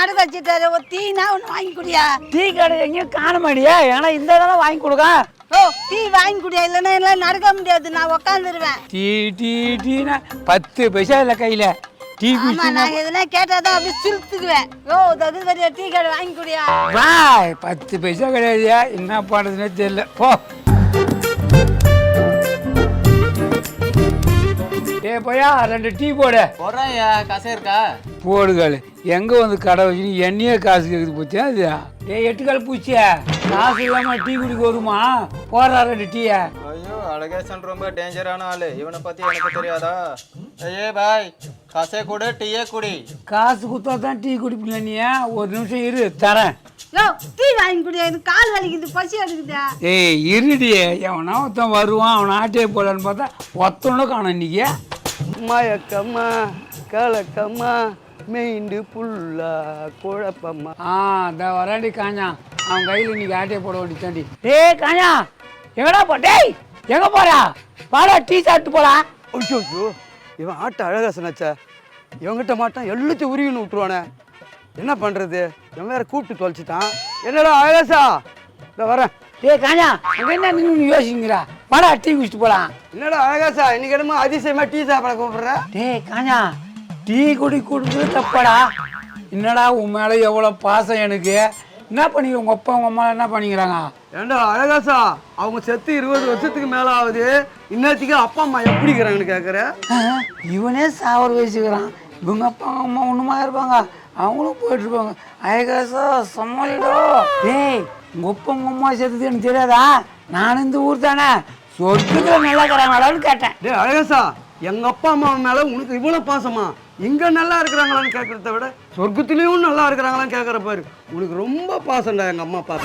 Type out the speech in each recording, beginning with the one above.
நடுக்க வச்சுட்டாரு ஒரு டீனா ஒன்று வாங்கி குடியா? டீ கடை எங்கேயும் காண மாட்டியா? ஏன்னா இந்த தானே வாங்கி கொடுக்க. ஓ டீ வாங்கி குடியா? இல்லைன்னா எல்லாம் நடக்க முடியாது. நான் உக்காந்துருவேன். டீ டீ டீனா பத்து பைசா இல்லை கையில். டீ ஆமா குடிச்சு நான் எதுனா கேட்டாதான் அப்படியே சிலுத்துக்குவேன் ஓ அது வரையா டீ கடை வாங்கி குடியா? வா பத்து பைசா கிடையாது என்ன பண்ணுறதுனே தெரியல. போ. ஏ பையா ரெண்டு டீ போடு. போடுறேன்யா காசே இருக்கா? போடுகால் எங்கே வந்து கடை வச்சு என்னையே காசு கேட்குது போச்சா அது ஏ எட்டுக்கால் பூச்சியா. காசு இல்லாமல் டீ குடிக்க வருமா? போடுறா ரெண்டு டீயை. ஐயோ அழகேசன் ரொம்ப டேஞ்சரான ஆளு. இவனை பத்தி எனக்கு தெரியாதா? ஏ பாய் காசே கொடு டீயே குடி. காசு கொடுத்தா தான் டீ குடிப்பீங்க நீ? ஒரு நிமிஷம் இரு தரேன். யோ டீ வாங்கி எனக்கு கால் வலிக்குது பசி எடுக்குதா. ஏய் இருடி. எவனா ஒருத்தன் வருவான் அவனை ஆட்டே போடலான்னு பார்த்தா ஒத்தனோட காணும் இன்னைக்கு. மயக்கம்மா கலக்கம்மா மெயிண்டு புல்லா குழப்பம்மா ஆ இந்த வராண்டி காஞ்சா அவன் கையில் இன்னைக்கு ஆட்டே போட வேண்டியதாண்டி டேய் காஞ்சா எங்கடா போ டேய் எங்க போறா? வாடா டீ சாப்பிட்டு போடா ஐயோ இவன் ஆட்ட அழகாசனாச்சா இவங்கிட்ட மாட்டான் எல்லாத்தையும் உருவின்னு விட்டுருவானே. என்ன பண்ணுறது இவன் வேற கூப்பிட்டு தொலைச்சிட்டான். என்னடா அழகாசா இந்த வரேன். டேய் காஞ்சா அங்க என்ன நின்று யோசிக்கிறா? வாடா டீ குடிச்சிட்டு போலாம். என்னடா அழகாசா இன்னைக்கு என்னமோ அதிசயமா டீ சாப்பிட கூப்பிடுற? டேய் காஞ்சா டீ குடி கொடுக்குறது தப்பாடா. என்னடா உன் மேலே எவ்வளோ பாசம் எனக்கு? என்ன பண்ணி உங்கள் அப்பா உங்கள் அம்மா என்ன பண்ணிக்கிறாங்க? ஏண்டா அழகாசா? அவங்க செத்து இருபது வருஷத்துக்கு மேல ஆகுது இன்னத்துக்கு அப்பா அம்மா எப்படி இருக்கிறாங்கன்னு கேட்குற ஆ, இவனே சாவர வச்சுக்கிறான். இவங்க அப்பா அம்மா ஒன்றுமா இருப்பாங்க? அவங்களும் போயிட்டு இருப்பாங்க. அயகாசா சமாளிடோ டேய் உங்கள் அப்பா உங்கள் அம்மா சேர்த்தது எனக்கு தெரியாதா? நான் இந்த ஊர் தானே. சொர்க்கத்தில் நல்லா இருக்கிறாங்களான்னு கேட்டேன். டேய் அழகாசா எங்க அப்பா அம்மா மேல உனக்கு இவ்வளவு பாசமா? இங்க நல்லா இருக்கிறாங்களான்னு கேட்கறத விட சொர்க்கத்திலயும் நல்லா இருக்கிறாங்களான்னு கேட்கற பாரு. உனக்கு ரொம்ப பாசம்டா எங்க அம்மா அப்பா.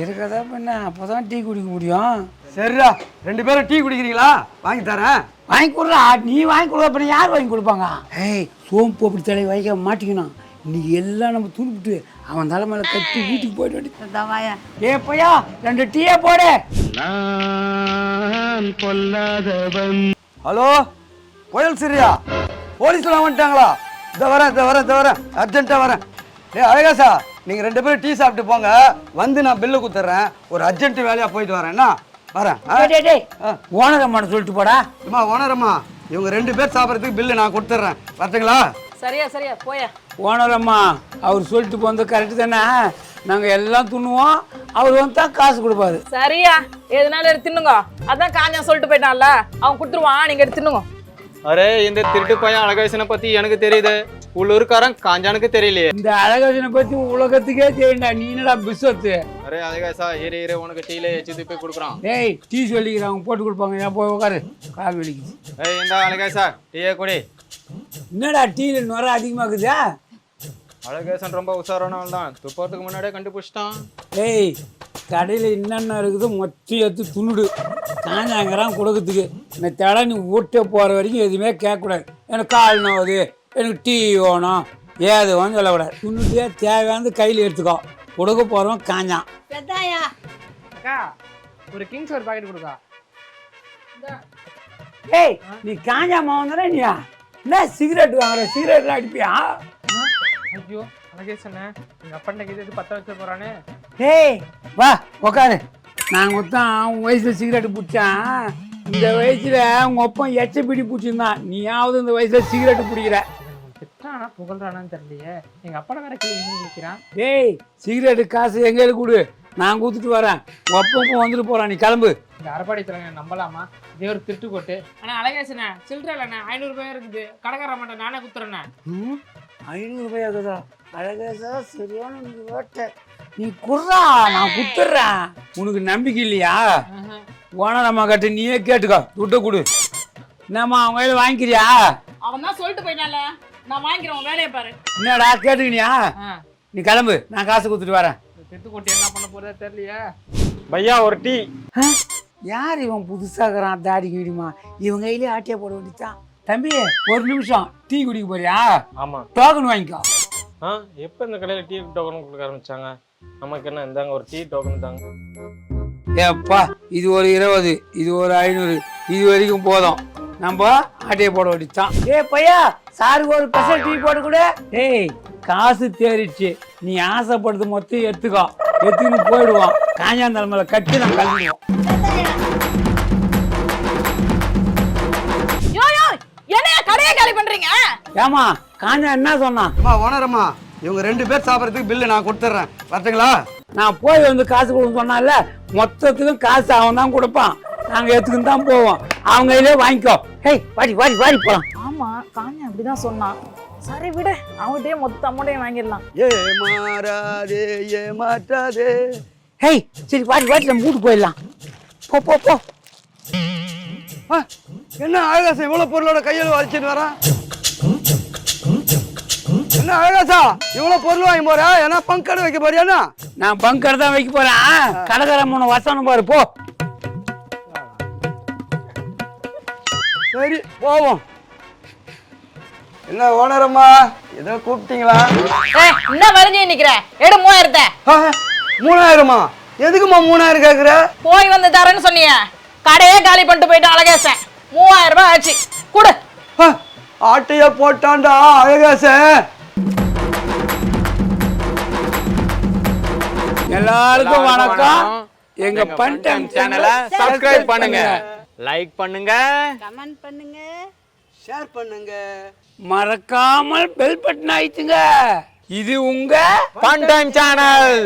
இருக்கதா பண்ண அப்போ தான் டீ குடிக்க முடியும். சரிடா ரெண்டு பேரும் டீ குடிக்கிறீங்களா? வாங்கி தரேன். வாங்கி கொடுறா. நீ வாங்கி கொடுக்க அப்புறம் யார் வாங்கி கொடுப்பாங்க? ஏய் சோம்பு அப்படி தலை வைக்க மாட்டிக்கணும் இன்னைக்கு எல்லாம் நம்ம துணுப்பிட்டு அவன் தலை மேலே கட்டி வீட்டுக்கு போயிட்டு வேண்டி இந்தா வாயா. ஏ பையா ரெண்டு டீயே போடு. ஹலோ? புயல் சிரியா போலீஸ்லாம் வந்துட்டாங்களா? இந்த வரேன் இந்த வரேன் இந்த வரேன். அர்ஜென்ட்டா வரேன். டேய் அழகாசா நீங்க ரெண்டு பேரும் டீ சாப்பிட்டு போங்க. வந்து நான் பில்லு குத்துறேன். ஒரு அர்ஜென்ட் வேலையா போயிட்டு வரேன். என்ன? வரேன். ஆ? டேய், டேய் டேய். ஆ. ஓனர் அம்மான்னு சொல்லிட்டு போடா. அம்மா ஓனரம்மா. இவங்க ரெண்டு பேர் சாப்பிட்றதுக்கு பில்லு நான் கொடுத்துட்றேன் வரட்டுங்களா? சரியா சரியா. போயா. ஓனர் அம்மா அவர் சொல்லிட்டு போனது கரெக்டு தானே? நாங்கள் எல்லாம் துண்ணுவோம் அவர் வந்து தான் காசு கொடுப்பாரு. சரியா. எதுனாலும் எடுத்து தின்னுங்க. அதான் காஞ்சா சொல்லிட்டு போயிட்டான்ல. அவன் கொடுத்துருவான். நீங்க எடுத்து தின்னுங்க. அரே இந்த திருட்டு பையன் அழகேசனை பத்தி எனக்கு தெரியுது. உள்ளூர்காரன் காஞ்சானுக்கு தெரியலையே. இந்த அழகசனை பற்றி உலகத்துக்கே தெரியும்டா நீ என்னடா பிஸ்வத்து அரே அழகேசா இரு இரு உனக்கு டீல எச்சு போய் கொடுக்குறான். ஏய் டீ சொல்லிக்கிறாங்க போட்டு கொடுப்பாங்க ஏன் போய் உட்காரு கால் வலிக்குது. ஏய் இந்த அழகேசா டீயே குடி. என்னடா டீல நுர அதிகமாகுதா? அழகேசன் ரொம்ப உஷாரானவன் தான். துப்பறதுக்கு முன்னாடியே கண்டுபிடிச்சிட்டான். ஏய் கடையில் என்னென்ன இருக்குதோ மொத்தம் எடுத்து துணுடு காஞ்சாங்கிறான் கொடுக்கறதுக்கு. இந்த தடை நீ ஊட்ட போகிற வரைக்கும் எதுவுமே கேட்கக்கூடாது. எனக்கு கால் நோவுது எனக்கு டீ வேணும் ஏது வேணும் சொல்லக்கூடாது. துணுட்டியே தேவையானது கையில் எடுத்துக்கோ. கொடுக்க போகிறோம் காஞ்சான். அக்கா ஒரு கிங்ஸ் ஒரு பாக்கெட் கொடுக்கா. ஏய் நீ காஞ்சா மாவன் நீயா? என்ன சிகரெட் வாங்குற? சிகரெட்லாம் அடிப்பியா? ஐயோ அழகேசண்ணே எங்க அப்பா இது பத்த வச்சு போறானே? ஏய் வா உக்காரு. நான் ஒருத்தன் உன் வயசுல சிகரெட் பிடிச்சான் இந்த வயசுல உங்க ஒப்பம் எச்ச பிடி பிடிச்சிருந்தான் நீயாவது இந்த வயசுல சிகரெட் பிடிக்கிற? திட்டானா புகழ்றானான்னு தெரியலையே. எங்க அப்பா வேற கிளி நிற்கிறான் டேய் சிகரெட்டு காசு எங்கே கொடு? நான் கொடுத்துட்டு வரேன். உன் ஒப்பம் வந்துட்டு போறான். நீ கிளம்பு. இந்த அரப்பாடி தலைவனை நம்பலாமா? இதே ஒரு திட்டு போட்டு ஆனா அழகேசண்ணே சில்லற இல்லைண்ணே. ஐநூறு ரூபாய் இருக்குது. கடைக்கார மாட்டேன் நானே குத்துறேண்ணே. ம், ஐநூறு ரூபாய் ஆகுதா அழகா சரியான நீ ஓட்ட. நீ குர்றா நான் குத்துறேன். உனக்கு நம்பிக்கை இல்லையா? ஓனர் அம்மா கட்டு நீயே கேட்டுக்கோ. துட்டை கொடு. என்னம்மா அவங்க கையில் வாங்கிக்கிறியா? அவன் தான் சொல்லிட்டு போயிட்டான்ல. நான் வாங்கிக்கிறேன் உன் வேலையை பாரு. என்னடா கேட்டுக்கினியா? நீ கிளம்பு நான் காசு கொடுத்துட்டு வரேன். திட்டு கொட்டி என்ன பண்ண போறதா தெரியலையே. பையா ஒரு டீ. யார் இவன் புதுசாகிறான் தாடி கிடிமா? இவன் கையிலே ஆட்டியா போட வேண்டியதான் தம்பி ஒரு நிமிஷம் டீ குடிக்க போறியா? ஆமா. டோக்கன் வாங்கிக்கோ. ஆ எப்போ இந்த கடையில் டீ டோக்கன் கொடுக்க ஆரம்பிச்சாங்க? நமக்கு என்ன இந்தாங்க ஒரு டீ டோக்கன் தாங்க. ஏப்பா இது ஒரு இருபது இது ஒரு ஐநூறு இது வரைக்கும் போதும். நம்ம ஆட்டையை போட வேண்டியதான் ஏ பையா சாருக்கு ஒரு ஸ்பெஷல் டீ போட்டு கொடு ஏய் காசு தேறிடுச்சு. நீ ஆசைப்படுறது மொத்தம் எடுத்துக்கோ. எடுத்துக்கின்னு போயிடுவோம். காஞ்சாந்தலைமையில கட்டி யோ யோ என்னைய கடையை காலி பண்றீங்க? ஏமா காஞ்சா என்ன சொன்னான்? அம்மா ஓனரம்மா. இவங்க ரெண்டு பேர் சாப்பிட்றதுக்கு பில்லு நான் கொடுத்துட்றேன் வரட்டுங்களா? நான் போய் வந்து காசு கொடுக்க சொன்னால மொத்தத்துக்கும் காசு அவன் தான் கொடுப்பான். நாங்க எடுத்துக்கின்னு தான் போவோம். அவங்க கையிலே வாங்கிக்கோ. ஹேய் வாடி வாடி வாடி போலாம். ஆமா காஞ்சா அப்படிதான் சொன்னான். சரி விடு அவன்கிட்டயே மொத்த அமௌண்ட்டையும் வாங்கிடலாம். ஏ மாறாதே ஏ மாற்றாதே. ஹேய் சரி வாடி வாடி நம்ம வீட்டுக்கு போயிடலாம். போ போ போ. ஆ, என்ன அழகாசா இவ்வளோ பொருளோட கையில் வச்சுட்டு வரான்? என்ன அழகாசா இவ்வளோ பொருள் வாங்கி போற? ஏன்னா பங்கடை வைக்க போறியாண்ணா நான் பங்கர் தான் வைக்க போறேன். கடைக்கார மூணு வசனம் பாரு போ. சரி போவோம். என்ன ஓனரம்மா? ஏதோ கூப்பிட்டீங்களா? ஏய் என்ன வரைஞ்சி நிக்கிற? எடு மூவாயிரத்தை. மூணாயிரமா? எதுக்குமா மூணாயிரம் கேட்குற போய் வந்து தரேன்னு சொன்னீங்க கடையே காலி பண்ணிட்டு போயிட்டு அழகேசன். மூவாயிரம் ரூபாய் ஆச்சு. கொடு. ஆட்டைய போட்டான்டா அழகாசே எல்லாருக்கும் வணக்கம். எங்க பன் டைம் சேனலை சப்ஸ்கிரைப் பண்ணுங்க. லைக் பண்ணுங்க. கமெண்ட் பண்ணுங்க. ஷேர் பண்ணுங்க. மறக்காமல் பெல் பட்டன் ஆயிடுச்சுங்க இது உங்க ஃபன் டைம் சேனல்